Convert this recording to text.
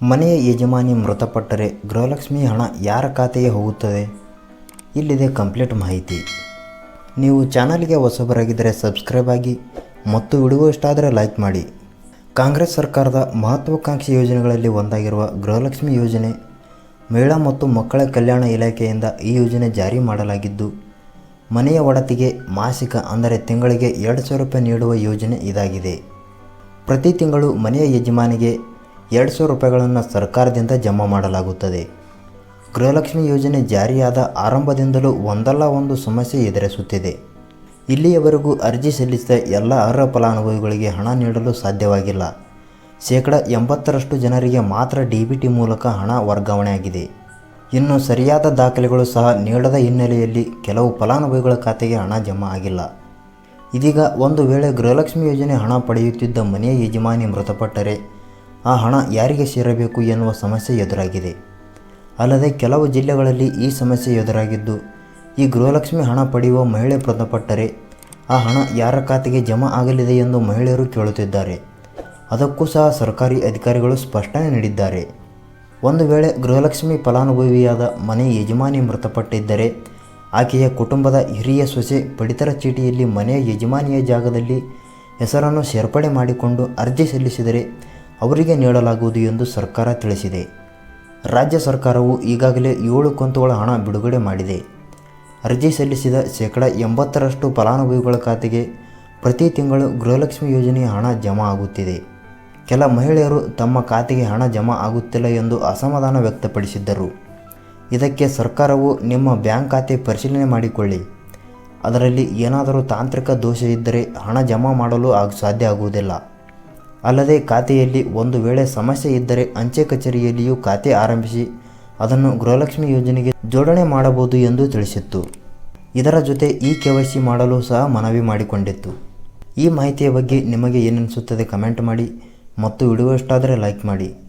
ಮನೆಯ ಯಜಮಾನಿ ಮೃತಪಟ್ಟರೆ ಗೃಹಲಕ್ಷ್ಮಿ ಹಣ ಯಾರ ಖಾತೆಗೆ ಹೋಗುತ್ತದೆ? ಇಲ್ಲಿದೆ ಕಂಪ್ಲೀಟ್ ಮಾಹಿತಿ. ನೀವು ಚಾನಲ್ಗೆ ಹೊಸಬರಾಗಿದ್ದರೆ ಸಬ್ಸ್ಕ್ರೈಬ್ ಆಗಿ, ಮತ್ತು ವಿಡಿಯೋ ಇಷ್ಟ ಆದರೆ ಲೈಕ್ ಮಾಡಿ. ಕಾಂಗ್ರೆಸ್ ಸರ್ಕಾರದ ಮಹತ್ವಾಕಾಂಕ್ಷಿ ಯೋಜನೆಗಳಲ್ಲಿ ಒಂದಾಗಿರುವ ಗೃಹಲಕ್ಷ್ಮಿ ಯೋಜನೆ, ಮಹಿಳಾ ಮತ್ತು ಮಕ್ಕಳ ಕಲ್ಯಾಣ ಇಲಾಖೆಯಿಂದ ಈ ಯೋಜನೆ ಜಾರಿ ಮಾಡಲಾಗಿದ್ದು, ಮನೆಯ ಒಡತಿಗೆ ಮಾಸಿಕ ಅಂದರೆ ತಿಂಗಳಿಗೆ ಎರಡು ಸಾವಿರ ರೂಪಾಯಿ ನೀಡುವ ಯೋಜನೆ ಇದಾಗಿದೆ. ಪ್ರತಿ ತಿಂಗಳು ಮನೆಯ ಯಜಮಾನಿಗೆ ಎರಡು ಸಾವಿರ ರೂಪಾಯಿಗಳನ್ನು ಸರ್ಕಾರದಿಂದ ಜಮಾ ಮಾಡಲಾಗುತ್ತದೆ. ಗೃಹಲಕ್ಷ್ಮಿ ಯೋಜನೆ ಜಾರಿಯಾದ ಆರಂಭದಿಂದಲೂ ಒಂದಲ್ಲ ಒಂದು ಸಮಸ್ಯೆ ಎದುರಿಸುತ್ತಿದೆ. ಇಲ್ಲಿಯವರೆಗೂ ಅರ್ಜಿ ಸಲ್ಲಿಸಿದ ಎಲ್ಲ ಅರ್ಹ ಫಲಾನುಭವಿಗಳಿಗೆ ಹಣ ನೀಡಲು ಸಾಧ್ಯವಾಗಿಲ್ಲ. ಶೇಕಡ ಎಂಬತ್ತರಷ್ಟು ಜನರಿಗೆ ಮಾತ್ರ ಡಿ ಬಿ ಟಿ ಮೂಲಕ ಹಣ ವರ್ಗಾವಣೆಯಾಗಿದೆ. ಇನ್ನು ಸರಿಯಾದ ದಾಖಲೆಗಳು ಸಹ ನೀಡದ ಹಿನ್ನೆಲೆಯಲ್ಲಿ ಕೆಲವು ಫಲಾನುಭವಿಗಳ ಖಾತೆಗೆ ಹಣ ಜಮಾ ಆಗಿಲ್ಲ. ಇದೀಗ ಒಂದು ವೇಳೆ ಗೃಹಲಕ್ಷ್ಮಿ ಯೋಜನೆ ಹಣ ಪಡೆಯುತ್ತಿದ್ದ ಮನೆಯ ಯಜಮಾನಿ ಮೃತಪಟ್ಟರೆ ಆ ಹಣ ಯಾರಿಗೆ ಸೇರಬೇಕು ಎನ್ನುವ ಸಮಸ್ಯೆ ಎದುರಾಗಿದೆ. ಅಲ್ಲದೆ ಕೆಲವು ಜಿಲ್ಲೆಗಳಲ್ಲಿ ಈ ಸಮಸ್ಯೆ ಎದುರಾಗಿದ್ದು, ಈ ಗೃಹಲಕ್ಷ್ಮಿ ಹಣ ಪಡೆಯುವ ಮಹಿಳೆ ಮೃತಪಟ್ಟರೆ ಆ ಹಣ ಯಾರ ಖಾತೆಗೆ ಜಮಾ ಆಗಲಿದೆ ಎಂದು ಮಹಿಳೆಯರು ಕೇಳುತ್ತಿದ್ದಾರೆ. ಅದಕ್ಕೂ ಸಹ ಸರ್ಕಾರಿ ಅಧಿಕಾರಿಗಳು ಸ್ಪಷ್ಟನೆ ನೀಡಿದ್ದಾರೆ. ಒಂದು ವೇಳೆ ಗೃಹಲಕ್ಷ್ಮಿ ಫಲಾನುಭವಿಯಾದ ಮನೆ ಯಜಮಾನಿ ಮೃತಪಟ್ಟಿದ್ದರೆ, ಆಕೆಯ ಕುಟುಂಬದ ಹಿರಿಯ ಸೊಸೆ ಪಡಿತರ ಚೀಟಿಯಲ್ಲಿ ಮನೆಯ ಯಜಮಾನಿಯ ಜಾಗದಲ್ಲಿ ಹೆಸರನ್ನು ಸೇರ್ಪಡೆ ಮಾಡಿಕೊಂಡು ಅರ್ಜಿ ಸಲ್ಲಿಸಿದರೆ ಅವರಿಗೆ ನೀಡಲಾಗುವುದು ಎಂದು ಸರ್ಕಾರ ತಿಳಿಸಿದೆ. ರಾಜ್ಯ ಸರ್ಕಾರವು ಈಗಾಗಲೇ ಏಳು ಕಂತುಗಳ ಹಣ ಬಿಡುಗಡೆ ಮಾಡಿದೆ. ಅರ್ಜಿ ಸಲ್ಲಿಸಿದ ಶೇಕಡ ಎಂಬತ್ತರಷ್ಟು ಫಲಾನುಭವಿಗಳ ಖಾತೆಗೆ ಪ್ರತಿ ತಿಂಗಳು ಗೃಹಲಕ್ಷ್ಮಿ ಯೋಜನೆಯ ಹಣ ಜಮಾ ಆಗುತ್ತಿದೆ. ಕೆಲ ಮಹಿಳೆಯರು ತಮ್ಮ ಖಾತೆಗೆ ಹಣ ಜಮಾ ಆಗುತ್ತಿಲ್ಲ ಎಂದು ಅಸಮಾಧಾನ ವ್ಯಕ್ತಪಡಿಸಿದ್ದರು. ಇದಕ್ಕೆ ಸರ್ಕಾರವು ನಿಮ್ಮ ಬ್ಯಾಂಕ್ ಖಾತೆ ಪರಿಶೀಲನೆ ಮಾಡಿಕೊಳ್ಳಿ. ಅದರಲ್ಲಿ ಏನಾದರೂ ತಾಂತ್ರಿಕ ದೋಷ ಇದ್ದರೆ ಹಣ ಜಮಾ ಮಾಡಲು ಸಾಧ್ಯ ಆಗುವುದಿಲ್ಲ. ಅಲ್ಲದೆ ಖಾತೆಯಲ್ಲಿ ಒಂದು ವೇಳೆ ಸಮಸ್ಯೆ ಇದ್ದರೆ ಅಂಚೆ ಕಚೇರಿಯಲ್ಲಿಯೂ ಖಾತೆ ಆರಂಭಿಸಿ ಅದನ್ನು ಗೃಹಲಕ್ಷ್ಮಿ ಯೋಜನೆಗೆ ಜೋಡಣೆ ಮಾಡಬಹುದು ಎಂದು ತಿಳಿಸಿತ್ತು. ಇದರ ಜೊತೆ ಈ ಸಿ ಮಾಡಲು ಸಹ ಮನವಿ ಮಾಡಿಕೊಂಡಿತ್ತು. ಈ ಮಾಹಿತಿಯ ಬಗ್ಗೆ ನಿಮಗೆ ಏನನಿಸುತ್ತದೆ ಕಮೆಂಟ್ ಮಾಡಿ ಮತ್ತು ವಿಡಿಯೋ ಇಷ್ಟ ಲೈಕ್ ಮಾಡಿ.